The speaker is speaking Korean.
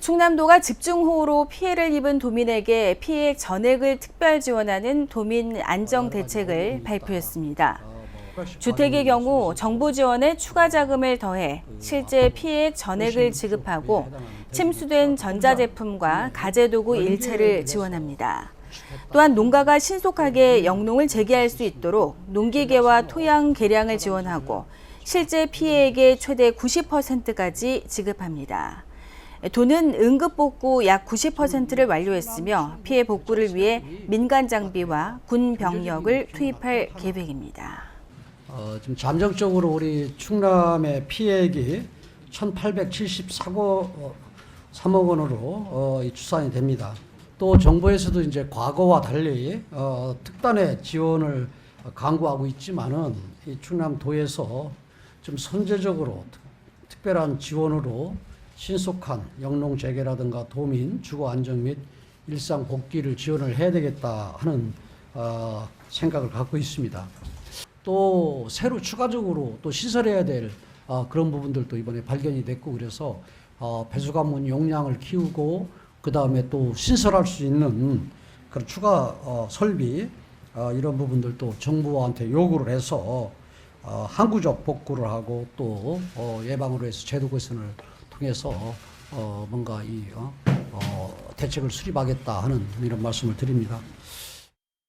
충남도가 집중호우로 피해를 입은 도민에게 피해 전액을 특별 지원하는 도민 안정 대책을 발표했습니다. 주택의 경우 정부 지원에 추가 자금을 더해 실제 피해 전액을 지급하고 침수된 전자제품과 가재도구 일체를 지원합니다. 또한 농가가 신속하게 영농을 재개할 수 있도록 농기계와 토양 개량을 지원하고 실제 피해액의 최대 90%까지 지급합니다. 도는 응급 복구 약 90%를 완료했으며 피해 복구를 위해 민간 장비와 군 병력을 투입할 계획입니다. 어, 지금 잠정적으로 우리 충남의 피해액이 1,874억 어, 3억 원으로 어, 이 추산이 됩니다. 또 정부에서도 이제 과거와 달리 어, 특단의 지원을 강구하고 있지만은 이 충남도에서 좀 선제적으로 특, 특별한 지원으로 신속한 영농 재개라든가 도민 주거 안정 및 일상 복귀를 지원을 해야 되겠다 하는 어, 생각을 갖고 있습니다. 또 새로 추가적으로 또 시설해야 될 어, 그런 부분들도 이번에 발견이 됐고 그래서 어, 배수관문 용량을 키우고 그 다음에 또 신설할 수 있는 그런 추가 어, 설비 어, 이런 부분들도 정부한테 요구를 해서 어, 항구적 복구를 하고 또 어, 예방으로 해서 제도 개선을 통해서 어, 뭔가 이 어, 어, 대책을 수립하겠다 하는 이런 말씀을 드립니다.